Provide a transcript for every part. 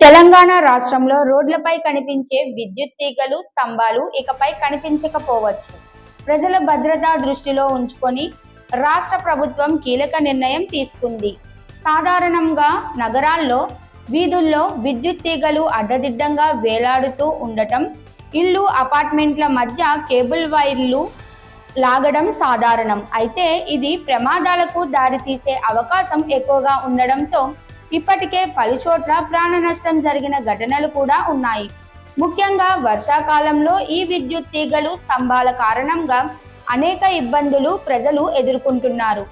తెలంగాణ రాష్ట్రంలో రోడ్లపై కనిపించే విద్యుత్ తీగలు స్తంభాలు ఇకపై కనిపించకపోవచ్చు. ప్రజల భద్రత దృష్టిలో ఉంచుకొని రాష్ట్ర ప్రభుత్వం కీలక నిర్ణయం తీసుకుంది. సాధారణంగా నగరాల్లో వీధుల్లో విద్యుత్ తీగలు అడ్డదిడ్డంగా వేలాడుతూ ఉండటం ఇల్లు అపార్ట్మెంట్ల మధ్య కేబుల్ వైర్లు లాగడం సాధారణం. అయితే ఇది ప్రమాదాలకు దారితీసే అవకాశం ఎక్కువగా ఉండడంతో ఇప్పటికే పలుచోట్ల ప్రాణ నష్టం జరిగిన ఘటనలు కూడా ఉన్నాయి. ముఖ్యంగా వర్షాకాలంలో ఈ విద్యుత్ తీగలు స్తంభాల కారణంగా అనేక ఇబ్బందులు ప్రజలు ఎదుర్కొంటున్నారు.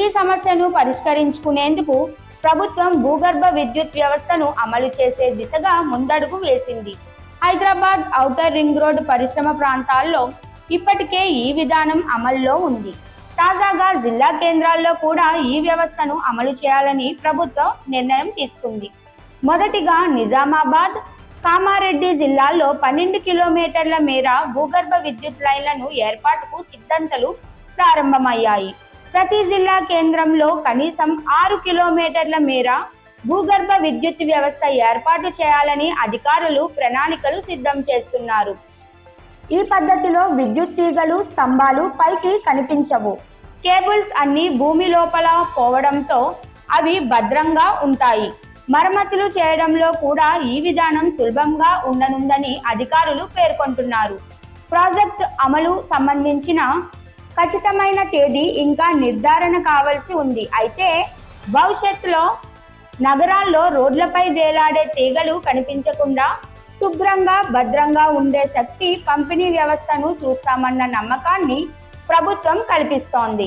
ఈ సమస్యను పరిష్కరించుకునేందుకు ప్రభుత్వం భూగర్భ విద్యుత్ వ్యవస్థను అమలు చేసే దిశగా ముందడుగు వేసింది. హైదరాబాద్ ఔటర్ రింగ్ రోడ్ పరిశ్రమ ప్రాంతాల్లో ఇప్పటికే ఈ విధానం అమల్లో ఉంది. తాజాగా జిల్లా కేంద్రాల్లో కూడా ఈ వ్యవస్థను అమలు చేయాలని ప్రభుత్వం నిర్ణయం తీసుకుంది. మొదటిగా నిజామాబాద్ కామారెడ్డి జిల్లాల్లో పన్నెండు కిలోమీటర్ల మేర భూగర్భ విద్యుత్ లైన్లను ఏర్పాటుకు సిద్ధంతలు ప్రారంభమయ్యాయి. ప్రతి జిల్లా కేంద్రంలో కనీసం ఆరు కిలోమీటర్ల మేర భూగర్భ విద్యుత్ వ్యవస్థ ఏర్పాటు చేయాలని అధికారులు ప్రణాళికలు సిద్ధం చేస్తున్నారు. ఈ పద్ధతిలో విద్యుత్ తీగలు స్తంభాలు పైకి కనిపించవు. కేబుల్స్ అన్ని భూమి లోపల పోవడంతో అవి భద్రంగా ఉంటాయి. మరమ్మతులు చేయడంలో కూడా ఈ విధానం సులభంగా ఉండనుందని అధికారులు పేర్కొంటున్నారు. ప్రాజెక్ట్ అమలు సంబంధించిన ఖచ్చితమైన తేదీ ఇంకా నిర్ధారణ కావాల్సి ఉంది. అయితే భవిష్యత్తులో నగరాల్లో రోడ్లపై వేలాడే తీగలు కనిపించకుండా శుభ్రంగా భద్రంగా ఉండే శక్తి పంపిణీ వ్యవస్థను చూస్తామన్న నమ్మకాన్ని ప్రభుత్వం కల్పిస్తోంది.